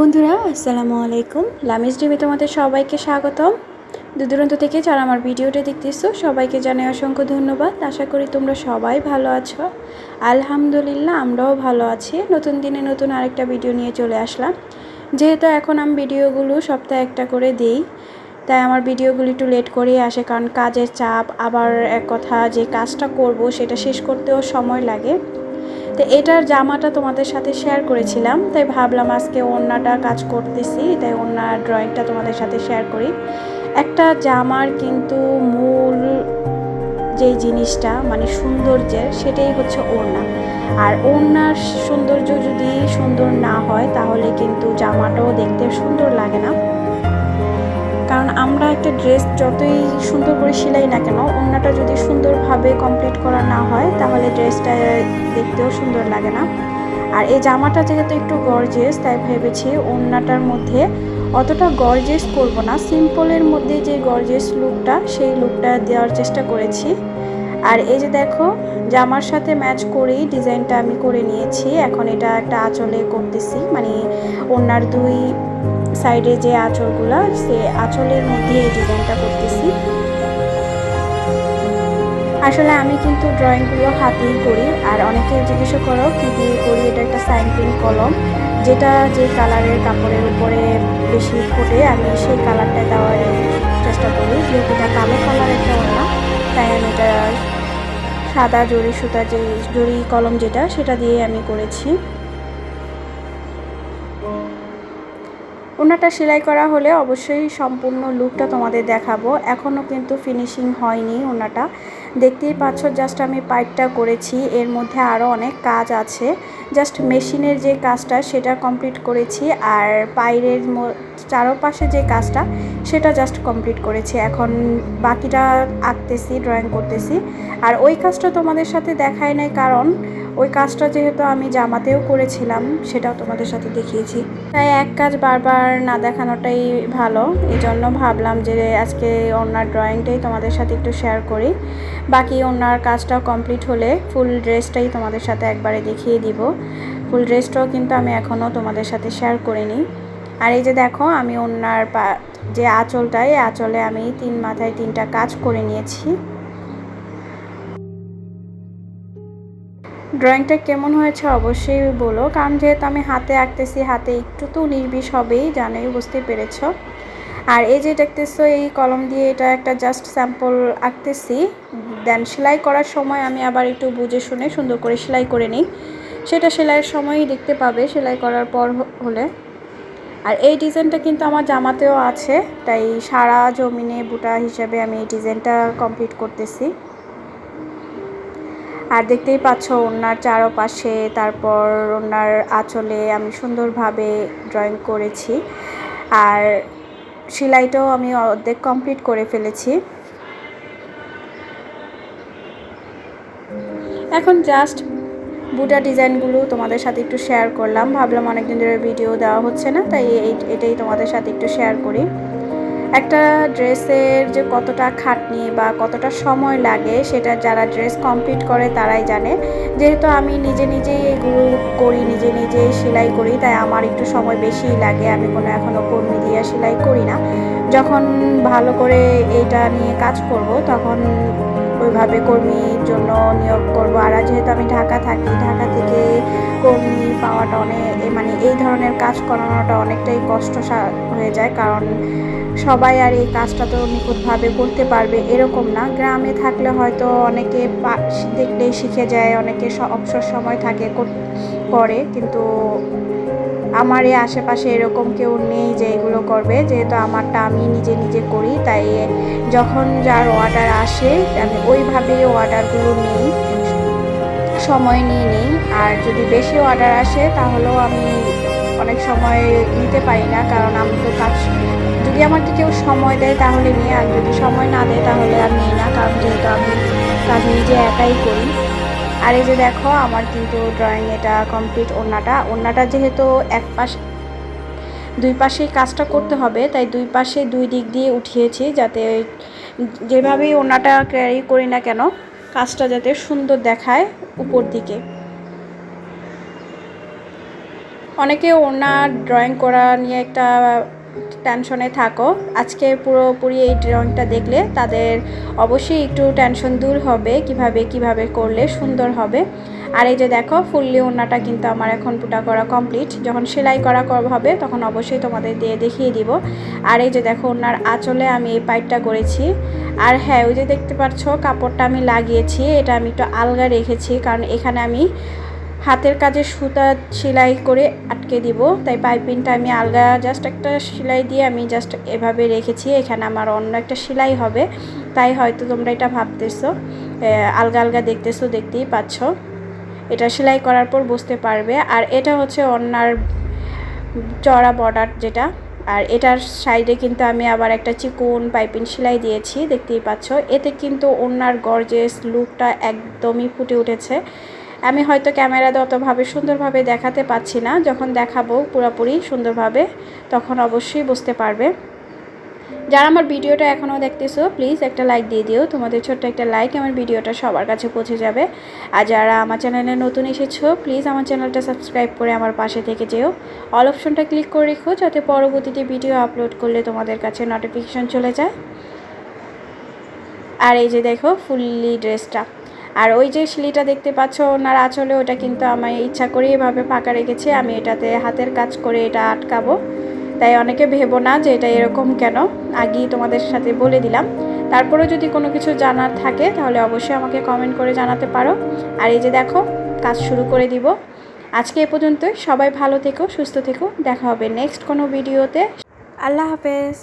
বন্ধুরা, আসসালামু আলাইকুম। লামিজ ডিমে তোমাদের সবাইকে স্বাগতম। দূরদূরান্ত থেকে যারা আমার ভিডিওটা দেখতেছো, সবাইকে জানাই অসংখ্য ধন্যবাদ। আশা করি তোমরা সবাই ভালো আছো। আলহামদুলিল্লাহ, আমরাও ভালো আছি। নতুন দিনে নতুন আরেকটা ভিডিও নিয়ে চলে আসলাম। যেহেতু এখন আমি ভিডিওগুলো সপ্তাহে একটা করে দিই, তাই আমার ভিডিওগুলি একটু লেট করেই আসে, কারণ কাজের চাপ, আবার এক কথা যে কাজটা করব, সেটা শেষ করতেও সময় লাগে। তো এটার জামাটা তোমাদের সাথে শেয়ার করেছিলাম, তাই ভাবলাম আজকে অন্যটা কাজ করতেছি, তাই অন্য ড্রয়িংটা তোমাদের সাথে শেয়ার করি। একটা জামার কিন্তু মূল যে জিনিসটা মানে সৌন্দর্যের, সেটাই হচ্ছে ওড়না। আর ওড়নার সৌন্দর্য যদি সুন্দর না হয়, তাহলে কিন্তু জামাটাও দেখতে সুন্দর লাগে না। কারণ আমরা একটা ড্রেস যতই সুন্দর করে সেলাই না কেন ওড়নাটা যদি সুন্দরভাবে কমপ্লিট করা না হয়, তাহলে ড্রেসটা দেখতেও সুন্দর লাগে না। আর এই জামাটা যেহেতু একটু গর্জেস তাই ভেবেছি ওড়নাটার মধ্যে অতটা গর্জেস করব না। সিম্পলের মধ্যে যে গর্জেস লুকটা সেই লুকটা দেওয়ার চেষ্টা করেছি। আর এই যে দেখো, জামার সাথে ম্যাচ করেই ডিজাইনটা আমি করে নিয়েছি। এখন এটা একটা আঁচলে করতেছি। মানে ওনার দুই সাইডে যে আঁচলগুলো, সে আঁচলের মধ্যে এই ডিজাইনটা করতেছি। আসলে আমি কিন্তু ড্রয়িংগুলো হাতেই করি, আর অনেকে জিজ্ঞাসা করো, কী দিয়ে করি? এটা একটা সাইন পেন কলম, যেটা যে কালারের কাপড়ের উপরে বেশি ফোটে, আমি সেই কালারটা দেওয়ার চেষ্টা করি। যেহেতু এটা কালো কালার একটা ওনা তাই আমি এটা সাদা জড়ি সুতা যে, জড়ি কলম যেটা, সেটা দিয়ে আমি করেছি। ওনাটা সেলাই করা হলে অবশ্যই সম্পূর্ণ লুকটা তোমাদের দেখাবো। এখনও কিন্তু ফিনিশিং হয়নি ওনাটা। দেখতেই পাচ্ছ জাস্ট আমি পাইপটা করেছি। এর মধ্যে আরও অনেক কাজ আছে। জাস্ট মেশিনের যে কাজটা, সেটা কমপ্লিট করেছি। আর পায়ের চারোপাশে যে কাজটা, সেটা জাস্ট কমপ্লিট করেছি। এখন বাকিটা আঁকতেছি ড্রয়িং করতেছি। আর ওই কাজটা তোমাদের সাথে দেখায় নাই কারণ, ওই কাজটা যেহেতু আমি জামাতেও করেছিলাম, সেটাও তোমাদের সাথে দেখিয়েছি। তাই এক কাজ বারবার না দেখানোটাই ভালো। এই জন্য ভাবলাম যে আজকে ওনার ড্রয়িংটাই তোমাদের সাথে একটু শেয়ার করি। বাকি ওনার কাজটাও কমপ্লিট হলে ফুল ড্রেসটাই তোমাদের সাথে একবারে দেখিয়ে দিব। ফুল ড্রেসটাও কিন্তু আমি এখনও তোমাদের সাথে শেয়ার করিনি। আর এই যে দেখো, আমি ওনার পা, যে আঁচলটাই আঁচলে আমি তিন মাথায় তিনটা কাজ করে নিয়েছি। ড্রয়িংটা কেমন হয়েছে অবশ্যই বলো, কারণ যেহেতু আমি হাতে আঁকতেছি, হাতে একটু তো নির্বিষ হবেই, জানোই, বুঝতে পেরেছ। আর এই যে দেখতেছো, এই কলম দিয়ে এটা একটা জাস্ট স্যাম্পল আঁকতেছি। দেন সেলাই করার সময় আমি আবার একটু বুঝে শুনে সুন্দর করে সেলাই করে নিই। সেটা সেলাইয়ের সময়ই দেখতে পাবে, সেলাই করার পর হলে। আর এই ডিজাইনটা কিন্তু আমার জামাতেও আছে, তাই সারা জমিনে বুটা হিসাবে আমি এই ডিজাইনটা কমপ্লিট করতেছি। আর দেখতেই পাচ্ছ ওনার চারোপাশে, তারপর ওনার আঁচলে আমি সুন্দরভাবে ড্রয়িং করেছি। আর সেলাইটাও আমি অর্ধেক কমপ্লিট করে ফেলেছি। এখন জাস্ট বুটা ডিজাইনগুলো তোমাদের সাথে একটু শেয়ার করলাম। ভাবলাম অনেকদিন ধরে ভিডিও দেওয়া হচ্ছে না, তাই এটাই তোমাদের সাথে একটু শেয়ার করি। একটা ড্রেসের যে কতটা খাটনি বা কতটা সময় লাগে সেটা যারা ড্রেস কমপ্লিট করে তারাই জানে। যেহেতু আমি নিজে নিজেই এগুলো করি, নিজে নিজেই সেলাই করি, তাই আমার একটু সময় বেশিই লাগে। আমি কোনো এখনও কর্মী দিয়ে সেলাই করি না। যখন ভালো করে এইটা নিয়ে কাজ করব, তখন ওইভাবে কর্মীর জন্য নিয়োগ করব। আর যেহেতু আমি ঢাকা থাকি, ঢাকা থেকে কর্মী পাওয়াটা অনেক মানে এই ধরনের কাজ করানোটা অনেকটাই কষ্ট হয়ে যায়, কারণ সবাই আর এই কাজটা তো নিখুঁতভাবে করতে পারবে এরকম না। গ্রামে থাকলে হয়তো অনেকে দেখলেই শিখে যায়, অনেকে অবসর সময় থাকে করে কিন্তু আমার এই আশেপাশে এরকম কেউ নেই যে এগুলো করবে, যেহেতু আমারটা আমি নিজে নিজে করি, তাই যখন যার অর্ডার আসে, আমি ওইভাবেই অর্ডারগুলো নিই। সময় নিয়ে নিই আর যদি বেশি অর্ডার আসে, তাহলেও আমি অনেক সময় নিতে পারি না, কারণ আমি তো কাজ যদি আমাকে কেউ সময় দেয়, তাহলে নিয়ে আর যদি সময় না দেয়, তাহলে আর নিই না, কারণ যেহেতু আমি কাজ নিজে একাই করি। আর এই যে দেখো, আমার কিন্তু ড্রয়িং এটা কমপ্লিট ওড়নাটা। ওড়নাটা যেহেতু এক পাশ, দুই পাশেই কাজটা করতে হবে, তাই দুই পাশে দুই দিক দিয়ে উঠিয়েছি, যাতে যেভাবেই ওড়নাটা ক্যারি করি না কেন কাজটা যাতে সুন্দর দেখায় উপর দিকে। অনেকে ওনার ড্রয়িং করা নিয়ে একটা টেনশনে থাকো। আজকে পুরোপুরি এই ড্রয়িংটা দেখলে তাদের অবশ্যই একটু টেনশন দূর হবে, কীভাবে কীভাবে করলে সুন্দর হবে। আর এই যে দেখো ফুললি ওনাটা কিন্তু আমার এখন পুটা করা কমপ্লিট যখন সেলাই করা হবে, তখন অবশ্যই তোমাদের দিয়ে দেখিয়ে দিব। আর এই যে দেখো ওনার আঁচলে আমি এই পাইপটা করেছি। আর হ্যাঁ ওই যে দেখতে পাচ্ছ কাপড়টা আমি লাগিয়েছি। এটা আমি একটু আলগা রেখেছি, কারণ এখানে আমি হাতের কাজে সুতা সেলাই করে আটকে দিব। তাই পাইপিংটা আমি আলগা জাস্ট একটা সেলাই দিয়ে আমি জাস্ট এভাবে রেখেছি। এখানে আমার অন্য একটা সেলাই হবে। তাই হয়তো তোমরা এটা ভাবতেছো। আলগা আলগা দেখতেছো, দেখতেই পাচ্ছ। এটা সেলাই করার পর বুঝতে পারবে। আর এটা হচ্ছে অন্যার চড়া বর্ডার যেটা। আর এটার সাইডে কিন্তু আমি আবার একটা চিকন পাইপিং সেলাই দিয়েছি, দেখতেই পাচ্ছ। এতে কিন্তু ওনার গর্জেস লুকটা একদমই ফুটে উঠেছে। আমি হয়তো ক্যামেরাতে অতভাবে সুন্দরভাবে দেখাতে পাচ্ছি না। যখন দেখাবো পুরোপুরি সুন্দরভাবে, তখন অবশ্যই বুঝতে পারবে। যারা আমার ভিডিওটা এখনও দেখতেছো প্লিজ একটা লাইক দিয়ে দিও। তোমাদের ছোট্ট একটা লাইক আমার ভিডিওটা সবার কাছে পৌঁছে যাবে। আর যারা আমার চ্যানেলে নতুন এসেছ প্লিজ আমার চ্যানেলটা সাবস্ক্রাইব করে আমার পাশে থেকে যেও। অল অপশনটা ক্লিক করে রেখো, যাতে পরবর্তীতে ভিডিও আপলোড করলে তোমাদের কাছে নোটিফিকেশন চলে যায়। আর এই যে দেখো ফুললি ড্রেসটা আর ওই যে শিলিটা দেখতে পাচ্ছ, ওনার আঁচলে ওটা কিন্তু আমি ইচ্ছা করে এভাবে ফাঁকা রেখেছি। আমি এটাতে হাতের কাজ করে এটা আটকাবো। তাই অনেকে ভেবো না যে এটা এরকম কেন? আগেই তোমাদের সাথে বলে দিলাম। তারপরে যদি কোনো কিছু জানার থাকে, তাহলে অবশ্যই আমাকে কমেন্ট করে জানাতে পারো। আর এই যে দেখো, কাজ শুরু করে দিব। আজকে এ পর্যন্তই। সবাই ভালো থেকো, সুস্থ থেকো। দেখা হবে নেক্সট কোনো ভিডিওতে আল্লাহ হাফেজ।